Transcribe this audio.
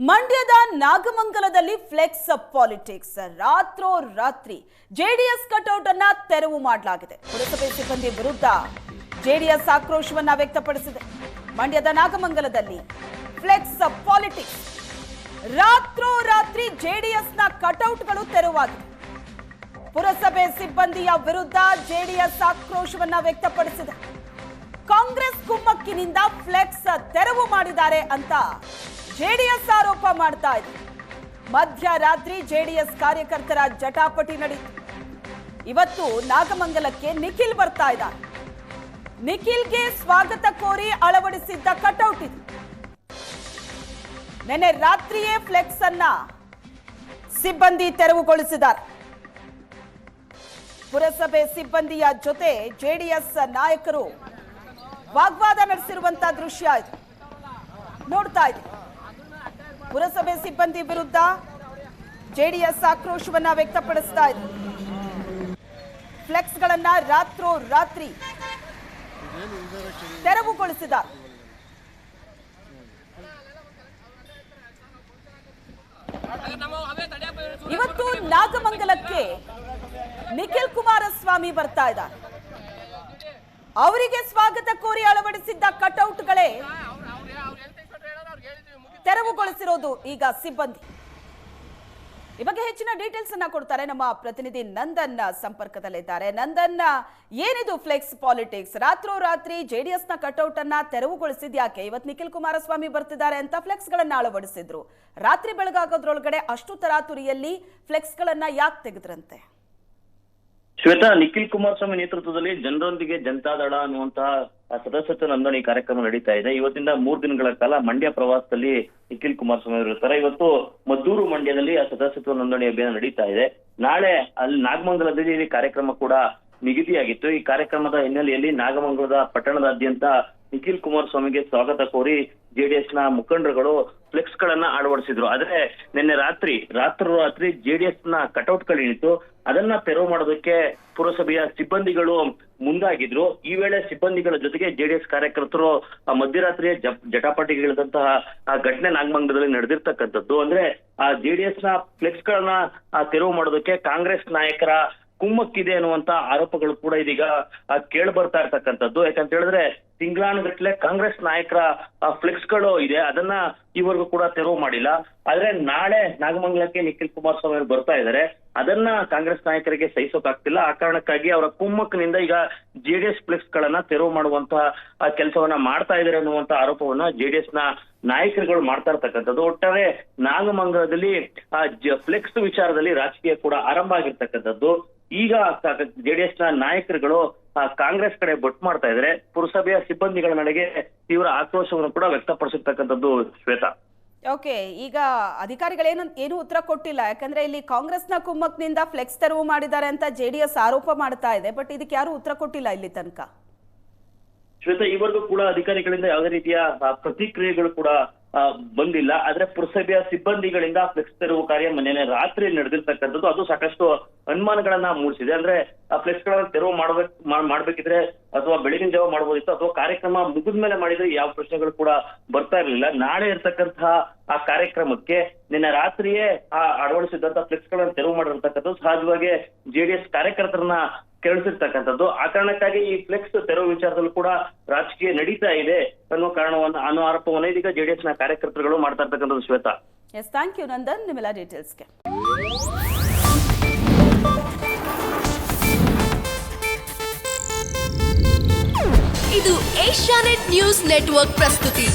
ಮಂಡ್ಯದ ನಾಗಮಂಗಲದಲ್ಲಿ flex politics ರಾತ್ರೋ ರಾತ್ರಿ ಜೆಡಿಎಸ್ ಕಟೌಟ್ ಅನ್ನ ತೆರವು ಮಾಡಲಾಗಿದೆ. ಪುರಸಭೆ ಸಿಬ್ಬಂದಿ ವಿರುದ್ಧ ಜೆಡಿಎಸ್ ಆಕ್ರೋಶವನ್ನ ವ್ಯಕ್ತಪಡಿಸಿದೆ. ಮಂಡ್ಯದ ನಾಗಮಂಗಲದಲ್ಲಿ ಫ್ಲೆಕ್ಸ್ ಪಾಲಿಟಿಕ್ಸ್ ರಾತ್ರೋ ರಾತ್ರಿ ಜೆಡಿಎಸ್ನ ಕಟೌಟ್ಗಳು ತೆರವಾಗಿದೆ. ಪುರಸಭೆ ಸಿಬ್ಬಂದಿಯ ವಿರುದ್ಧ ಜೆಡಿಎಸ್ ಆಕ್ರೋಶವನ್ನ ವ್ಯಕ್ತಪಡಿಸಿದೆ. ಕಾಂಗ್ರೆಸ್ ಕುಮ್ಮಕ್ಕಿನಿಂದ ಫ್ಲೆಕ್ಸ್ ತೆರವು ಮಾಡಿದ್ದಾರೆ ಅಂತ ಜೆಡಿಎಸ್ ಆರೋಪ ಮಾಡ್ತಾ ಇದೆ. ಮಧ್ಯರಾತ್ರಿ ಜೆಡಿಎಸ್ ಕಾರ್ಯಕರ್ತರ ಜಟಾಪಟಿ ನಡೀತು. ಇವತ್ತು ನಾಗಮಂಗಲಕ್ಕೆ ನಿಖಿಲ್ ಬರ್ತಾ ಇದ್ದಾರೆ. ನಿಖಿಲ್ಗೆ ಸ್ವಾಗತ ಕೋರಿ ಅಳವಡಿಸಿದ್ದ ಕಟೌಟ್ ಇದು. ನಿನ್ನೆ ರಾತ್ರಿಯೇ ಫ್ಲೆಕ್ಸ್ ಅನ್ನ ಸಿಬ್ಬಂದಿ ತೆರವುಗೊಳಿಸಿದ್ದಾರೆ. ಪುರಸಭೆ ಸಿಬ್ಬಂದಿಯ ಜೊತೆ ಜೆಡಿಎಸ್ ನಾಯಕರು ವಾಗ್ವಾದ ನಡೆಸಿರುವಂತಹ ದೃಶ್ಯ ಇದು. ನೋಡ್ತಾ ಇದೆ ಪುರಸಭೆ ಸಿಬ್ಬಂದಿ ವಿರುದ್ಧ ಜೆಡಿಎಸ್ ಆಕ್ರೋಶವನ್ನ ವ್ಯಕ್ತಪಡಿಸ್ತಾ ಇದೆ. ಫ್ಲೆಕ್ಸ್ಗಳನ್ನ ರಾತ್ರೋ ರಾತ್ರಿ ತೆರವುಗೊಳಿಸಿದ. ಇವತ್ತು ನಾಗಮಂಗಲಕ್ಕೆ ನಿಖಿಲ್ ಕುಮಾರಸ್ವಾಮಿ ಬರ್ತಾ ಇದ್ದಾರೆ. ಅವರಿಗೆ ಸ್ವಾಗತ ಕೋರಿ ಅಳವಡಿಸಿದ್ದ ಕಟೌಟ್ಗಳೇ ತೆರವುಗೊಳಿಸಿರೋದು ಈಗ ಸಿಬ್ಬಂದಿ. ಈ ಬಗ್ಗೆ ಹೆಚ್ಚಿನ ಡೀಟೇಲ್ಸ್ ಅನ್ನ ಕೊಡ್ತಾರೆ ನಮ್ಮ ಪ್ರತಿನಿಧಿ ನಂದನ್ ಸಂಪರ್ಕದಲ್ಲಿದ್ದಾರೆ. ನಂದನ್ ಏನಿದು ಫ್ಲೆಕ್ಸ್ ಪಾಲಿಟಿಕ್ಸ್ ರಾತ್ರೋರಾತ್ರಿ ಜೆಡಿಎಸ್ನ ಕಟೌಟ್ ಅನ್ನ ತೆರವುಗೊಳಿಸಿದ್ಯಾಕೆ ಇವತ್ತು ನಿಖಿಲ್ ಕುಮಾರಸ್ವಾಮಿ ಬರ್ತಿದ್ದಾರೆ ಅಂತ ಫ್ಲೆಕ್ಸ್ ಗಳನ್ನ ಅಳವಡಿಸಿದ್ರು. ರಾತ್ರಿ ಬೆಳಗಾಗೋದ್ರೊಳಗಡೆ ಅಷ್ಟು ತರಾತುರಿಯಲ್ಲಿ ಫ್ಲೆಕ್ಸ್ ಗಳನ್ನ ಯಾಕೆ ತೆಗೆದ್ರಂತೆ? ಶ್ವೇತಾ, ನಿಖಿಲ್ ಕುಮಾರಸ್ವಾಮಿ ನೇತೃತ್ವದಲ್ಲಿ ಜನರೊಂದಿಗೆ ಜನತಾದಳ ಅನ್ನುವಂತಹ ಸದಸ್ಯತ್ವ ನೋಂದಣಿ ಕಾರ್ಯಕ್ರಮ ನಡೀತಾ ಇದೆ. ಇವತ್ತಿಂದ ಮೂರ್ ದಿನಗಳ ಕಾಲ ಮಂಡ್ಯ ಪ್ರವಾಸದಲ್ಲಿ ನಿಖಿಲ್ ಕುಮಾರಸ್ವಾಮಿ ಅವರು ಇರ್ತಾರೆ. ಇವತ್ತು ಮದ್ದೂರು ಮಂಡ್ಯದಲ್ಲಿ ಆ ಸದಸ್ಯತ್ವ ನೋಂದಣಿ ಅಭಿಯಾನ ನಡೀತಾ ಇದೆ. ನಾಳೆ ಅಲ್ಲಿ ನಾಗಮಂಗಲದಲ್ಲಿ ಈ ಕಾರ್ಯಕ್ರಮ ಕೂಡ ನಿಗದಿಯಾಗಿತ್ತು. ಈ ಕಾರ್ಯಕ್ರಮದ ಹಿನ್ನೆಲೆಯಲ್ಲಿ ನಾಗಮಂಗಲದ ಪಟ್ಟಣದಾದ್ಯಂತ ನಿಖಿಲ್ ಕುಮಾರಸ್ವಾಮಿಗೆ ಸ್ವಾಗತ ಕೋರಿ ಜೆಡಿಎಸ್ನ ಮುಖಂಡರುಗಳು ಫ್ಲೆಕ್ಸ್ ಗಳನ್ನ ಅಳವಡಿಸಿದ್ರು. ಆದ್ರೆ ನಿನ್ನೆ ರಾತ್ರಿ ರಾತ್ರೋರಾತ್ರಿ ಜೆಡಿಎಸ್ನ ಕಟೌಟ್ ಗಳೇನಿತ್ತು ಅದನ್ನ ತೆರವು ಮಾಡೋದಕ್ಕೆ ಪುರಸಭೆಯ ಸಿಬ್ಬಂದಿಗಳು ಮುಂದಾಗಿದ್ರು. ಈ ವೇಳೆ ಸಿಬ್ಬಂದಿಗಳ ಜೊತೆಗೆ ಜೆಡಿಎಸ್ ಕಾರ್ಯಕರ್ತರು ಮಧ್ಯರಾತ್ರಿಯ ಜಟಾಪಟಿಗೆ ಜಟಾಪಟಿಗಿಳಿದಂತಹ ಆ ಘಟನೆ ನಾಗಮಂಗಲದಲ್ಲಿ ನಡೆದಿರ್ತಕ್ಕಂಥದ್ದು. ಅಂದ್ರೆ ಆ ಜೆಡಿಎಸ್ನ ಫ್ಲೆಕ್ಸ್ ಗಳನ್ನ ತೆರವು ಮಾಡೋದಕ್ಕೆ ಕಾಂಗ್ರೆಸ್ ನಾಯಕರ ಕುಮ್ಮಕ್ಕಿದೆ ಅನ್ನುವಂತ ಆರೋಪಗಳು ಕೂಡ ಇದೀಗ ಕೇಳಿ ಬರ್ತಾ ಇರ್ತಕ್ಕಂಥದ್ದು. ಯಾಕಂತ ಹೇಳಿದ್ರೆ, ತಿಂಗಳಾನುಗಟ್ಲೆ ಕಾಂಗ್ರೆಸ್ ನಾಯಕರ ಫ್ಲೆಕ್ಸ್ಗಳು ಇದೆ. ಅದನ್ನ ಈವರೆಗೂ ಕೂಡ ತೆರವು ಮಾಡಿಲ್ಲ. ಆದ್ರೆ ನಾಳೆ ನಾಗಮಂಗಲಕ್ಕೆ ನಿಖಿಲ್ ಕುಮಾರಸ್ವಾಮಿ ಅವರು ಬರ್ತಾ ಇದ್ದಾರೆ ಅದನ್ನ ಕಾಂಗ್ರೆಸ್ ನಾಯಕರಿಗೆ ಸಹಿಸೋಕಾಗ್ತಿಲ್ಲ. ಆ ಕಾರಣಕ್ಕಾಗಿ ಅವರ ಕುಮ್ಮಕ್ಕಿನಿಂದ ಈಗ ಜೆಡಿಎಸ್ ಫ್ಲೆಕ್ಸ್ ಗಳನ್ನ ತೆರವು ಮಾಡುವಂತಹ ಕೆಲಸವನ್ನ ಮಾಡ್ತಾ ಇದ್ದಾರೆ ಅನ್ನುವಂತ ಆರೋಪವನ್ನ ಜೆಡಿಎಸ್ನ ನಾಯಕರುಗಳು ಮಾಡ್ತಾ ಇರ್ತಕ್ಕಂಥದ್ದು. ಒಟ್ಟಾರೆ ನಾಗಮಂಗಲದಲ್ಲಿ ಫ್ಲೆಕ್ಸ್ ವಿಚಾರದಲ್ಲಿ ರಾಜಕೀಯ ಕೂಡ ಆರಂಭ ಆಗಿರ್ತಕ್ಕಂಥದ್ದು. ಈಗ ಜೆಡಿಎಸ್ನ ನಾಯಕರುಗಳು ಕಾಂಗ್ರೆಸ್ ಕಡೆ ಬೊಟ್ ಮಾಡ್ತಾ ಇದ್ರೆ ಪುರಸಭೆಯ ಸಿಬ್ಬಂದಿಗಳ ನಡೆಗೆ ತೀವ್ರ ಆಕ್ರೋಶವನ್ನು ಕೂಡ ವ್ಯಕ್ತಪಡಿಸಿರ್ತಕ್ಕಂಥದ್ದು ಶ್ವೇತಾ. ಓಕೆ ಈಗ ಅಧಿಕಾರಿಗಳೇನು ಏನು ಉತ್ತರ ಕೊಟ್ಟಿಲ್ಲ. ಯಾಕಂದ್ರೆ ಇಲ್ಲಿ ಕಾಂಗ್ರೆಸ್ನ ಕುಮ್ಮಕ್ನಿಂದ ಫ್ಲೆಕ್ಸ್ ತೆರವು ಮಾಡಿದ್ದಾರೆ ಅಂತ ಜೆಡಿಎಸ್ ಆರೋಪ ಮಾಡ್ತಾ ಇದೆ. ಬಟ್ ಇದಕ್ಕೆ ಯಾರು ಉತ್ತರ ಕೊಟ್ಟಿಲ್ಲ ಇಲ್ಲಿ ತನಕ? ಶ್ವೇತಾ ಈವರೆಗೂ ಕೂಡ ಅಧಿಕಾರಿಗಳಿಂದ ಯಾವುದೇ ರೀತಿಯ ಪ್ರತಿಕ್ರಿಯೆಗಳು ಕೂಡ ಬಂದಿಲ್ಲ. ಆದ್ರೆ ಪುರಸಭೆಯ ಸಿಬ್ಬಂದಿಗಳಿಂದ ಫ್ಲೆಕ್ಸ್ ತೆರವು ಕಾರ್ಯ ಮೊನ್ನೆ ರಾತ್ರಿ ನಡೆದಿರ್ತಕ್ಕಂಥದ್ದು, ಅದು ಸಾಕಷ್ಟು ಅನುಮಾನಗಳನ್ನ ಮೂಡಿಸಿದೆ. ಅಂದ್ರೆ ಆ ಫ್ಲೆಕ್ಸ್ ಗಳನ್ನ ತೆರವು ಮಾಡ್ಬೇಕು ಮಾಡ್ಬೇಕಿದ್ರೆ ಅಥವಾ ಬೆಳಗಿನ ಜಾವ ಮಾಡಬಹುದಿತ್ತು ಅಥವಾ ಕಾರ್ಯಕ್ರಮ ಮುಗಿದ ಮೇಲೆ ಮಾಡಿದ್ರೆ ಯಾವ ಪ್ರಶ್ನೆಗಳು ಕೂಡ ಬರ್ತಾ ಇರಲಿಲ್ಲ. ನಾಳೆ ಇರ್ತಕ್ಕಂತಹ ಆ ಕಾರ್ಯಕ್ರಮಕ್ಕೆ ನಿನ್ನೆ ರಾತ್ರಿಯೇ ಆ ಅಳವಡಿಸಿದಂತ ಫ್ಲೆಕ್ಸ್ ಗಳನ್ನ ತೆರವು ಮಾಡಿರ್ತಕ್ಕಂಥದ್ದು, ಸಹಜವಾಗಿ ಜೆಡಿಎಸ್ ಕಾರ್ಯಕರ್ತರನ್ನ ಕೆರಳಿಸಿರ್ತಕ್ಕಂಥದ್ದು ಆ ಕಾರಣಕ್ಕಾಗಿ ಈ ಫ್ಲೆಕ್ಸ್ ತೆರವು ವಿಚಾರದಲ್ಲೂ ಕೂಡ ರಾಜಕೀಯ ನಡೀತಾ ಇದೆ ಅನ್ನೋ ಕಾರಣವನ್ನು ಅನ್ನೋ ಆರೋಪವನ್ನು ಇದೀಗ ಜೆಡಿಎಸ್ನ ಕಾರ್ಯಕರ್ತರುಗಳು ಮಾಡ್ತಾ ಇರ್ತಕ್ಕಂಥದ್ದು Shweta. Yes thank you Nandan ನಿಮ್ಮೆಲ್ಲ ಡೀಟೇಲ್ಸ್ಗೆ ಇದು ಏಷ್ಯಾನೆಟ್ ನ್ಯೂಸ್ ನೆಟ್ವರ್ಕ್ ಪ್ರಸ್ತುತಿ.